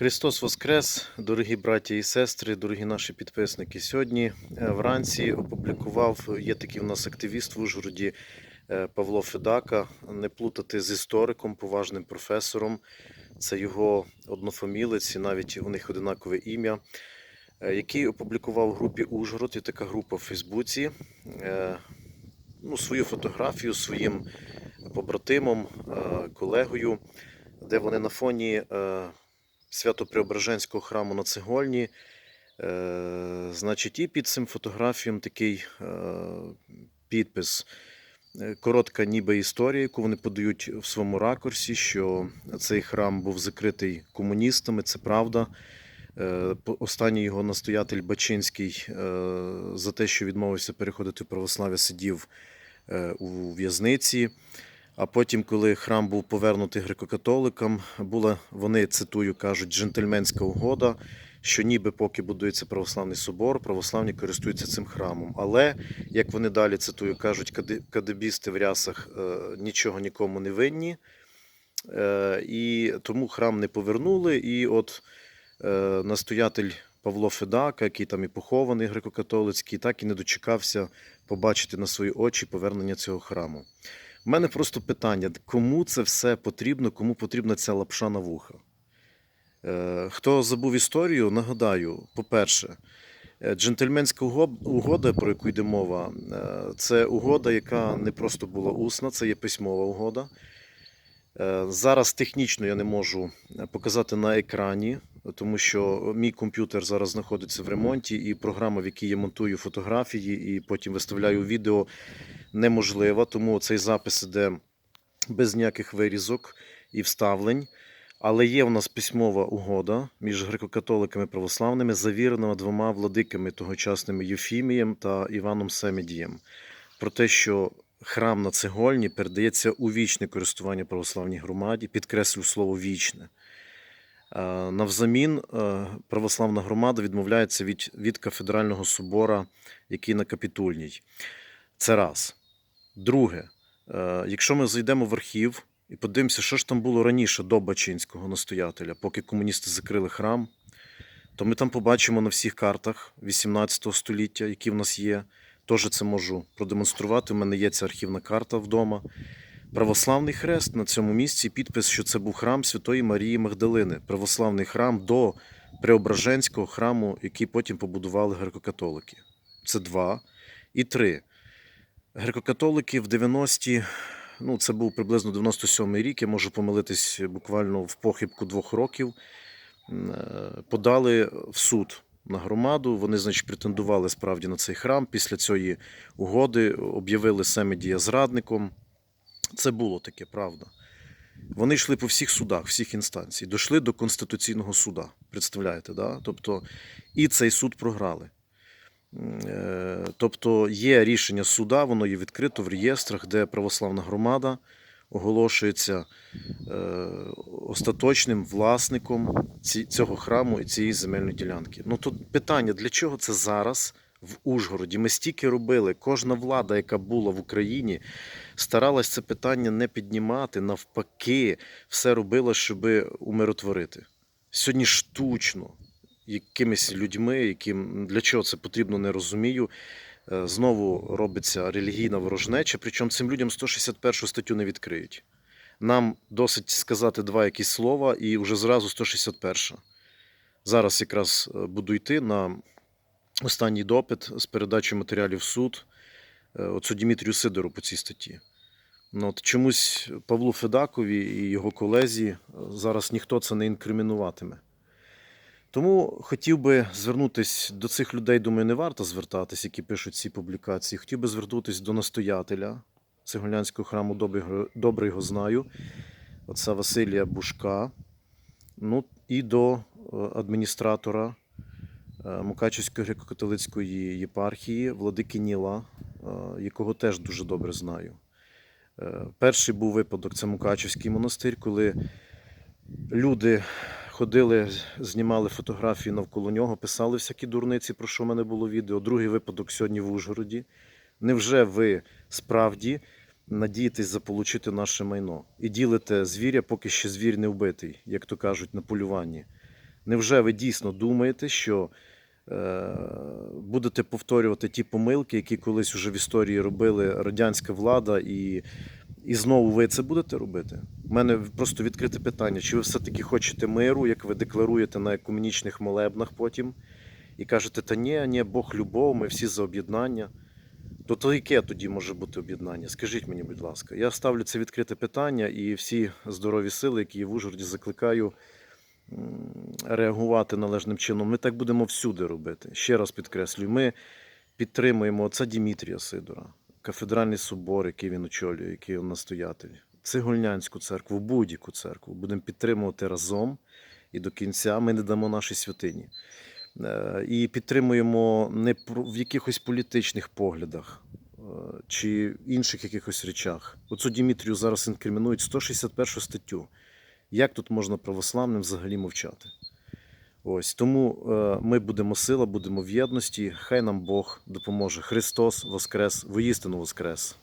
Христос Воскрес, дорогі браті і сестри, дорогі наші підписники. Сьогодні е, вранці опублікував, є такий у нас активіст в Ужгороді е, Павло Федака, не плутати з істориком, поважним професором. Це його однофамілець, і навіть у них одинакове ім'я, е, який опублікував в групі Ужгород, є така група в Фейсбуці, ну, свою фотографію своїм побратимом, колегою, де вони на фоні. Свято-Преображенського храму на цегольні. Е, значить, і під цим фотографієм такий е, підпис. Е, Коротка ніби історія, яку вони подають в своєму ракурсі, що цей храм був закритий комуністами, це правда. Е, Останній його настоятель Бачинський е, за те, що відмовився переходити в православ'я, сидів у в'язниці. А потім, коли храм був повернутий греко-католикам, була, вони цитую, кажуть, джентльменська угода, що ніби поки будується православний собор, православні користуються цим храмом. Але, як вони далі цитую, кажуть, кадебісти в рясах е, нічого нікому не винні. Е, і тому храм не повернули. І от е, настоятель Павло Федака, який там і похований греко-католицький, так і не дочекався побачити на свої очі повернення цього храму. У мене просто питання: кому це все потрібно, кому потрібна ця лапша на вуха? Е, Хто забув історію, нагадаю, по-перше, е, джентльменська угода, про яку йде мова, е, це угода, яка не просто була усна, це є письмова угода. Зараз технічно я не можу показати на екрані, тому що мій комп'ютер зараз знаходиться в ремонті, і програма, в якій я монтую фотографії і потім виставляю відео, неможлива. Тому цей запис іде без ніяких вирізок і вставлень. Але є у нас письмова угода між греко-католиками і православними, завірена двома владиками тогочасними Єфімієм та Іваном Семедієм, про те, що храм на цегольні передається у вічне користування православній громаді, підкреслю слово вічне. Е, Навзамін е, православна громада відмовляється від, від кафедрального собора, який на капітульній. Це раз. Друге, е, якщо ми зайдемо в архів і подивимося, що ж там було раніше до Бачинського настоятеля, поки комуністи закрили храм, то ми там побачимо на всіх картах 18 століття, які в нас є. Теж це можу продемонструвати. У мене є ця архівна карта вдома. Православний хрест на цьому місці, підпис, що це був храм Святої Марії Магдалини, православний храм до Преображенського храму, який потім побудували греко-католики. Це два. І три. Греко-католики в 90-ті, ну це був приблизно 97-й рік, я можу помилитись буквально в похибку двох років. е, Подали в суд на громаду. Вони, значить, претендували справді на цей храм. Після цієї угоди об'явили Семедія зрадником. Це було таке, правда. Вони йшли по всіх судах, всіх інстанцій, дійшли до Конституційного суда. Представляєте, да? Тобто, і цей суд програли. Е, Тобто є рішення суда, воно є відкрито в реєстрах, де православна громада оголошується е, остаточним власником цього храму і цієї земельної ділянки. Ну тут питання, для чого це зараз в Ужгороді? Ми стільки робили, кожна влада, яка була в Україні, старалась це питання не піднімати, навпаки, все робила, щоб умиротворити. Сьогодні штучно якимись людьми, яким для чого це потрібно, не розумію. е, Знову робиться релігійна ворожнеча, причому цим людям 161 статтю не відкриють. Нам досить сказати два якісь слова, і вже зразу 161. Зараз якраз е, буду йти на останній допит з передачі матеріалів в суд е, оцю Дмитрію Сидору по цій статті. Ну, от чомусь Павлу Федакові і його колезі зараз ніхто це не інкримінуватиме. Тому хотів би звернутися до цих людей, думаю, не варто звертатись, які пишуть ці публікації. Хотів би звернутися до настоятеля Цегулянського храму, добре, його- знаю, отця Василія Бушка, ну і до е, адміністратора е, Мукачівської греко-католицької єпархії Владики Ніла, е, якого теж дуже добре знаю. Перший був випадок це Мукачівський монастир, коли люди ходили, знімали фотографії навколо нього, писали всякі дурниці, про що в мене було відео. Другий випадок сьогодні в Ужгороді. Невже ви справді надієтесь заполучити наше майно і ділите звіря, поки ще звір не вбитий, як то кажуть, на полюванні? Невже ви дійсно думаєте, що е, будете повторювати ті помилки, які колись уже в історії робили радянська влада, і, і знову ви це будете робити? У мене просто відкрите питання: чи ви все-таки хочете миру, як ви декларуєте на екумінічних молебнах потім, і кажете, та ні, ні, Бог любов, ми всі за об'єднання. То, то яке тоді може бути об'єднання? Скажіть мені, будь ласка. Я ставлю це відкрите питання, і всі здорові сили, які є в Ужгороді, закликаю реагувати належним чином. Ми так будемо всюди робити. Ще раз підкреслюю, ми підтримуємо отця Дімітрія Сидора, кафедральний собор, який він очолює, який він настоятель, Цегольнянську церкву, будь-яку церкву. Будемо підтримувати разом і до кінця ми не дамо нашій святині. Е, І підтримуємо не в якихось політичних поглядах е, чи інших якихось речах. Оцю Дімітрію зараз інкримінують 161 статтю. Як тут можна православним взагалі мовчати? Ось тому е, ми будемо сила, будемо в єдності. Хай нам Бог допоможе. Христос Воскрес, воістину Воскрес.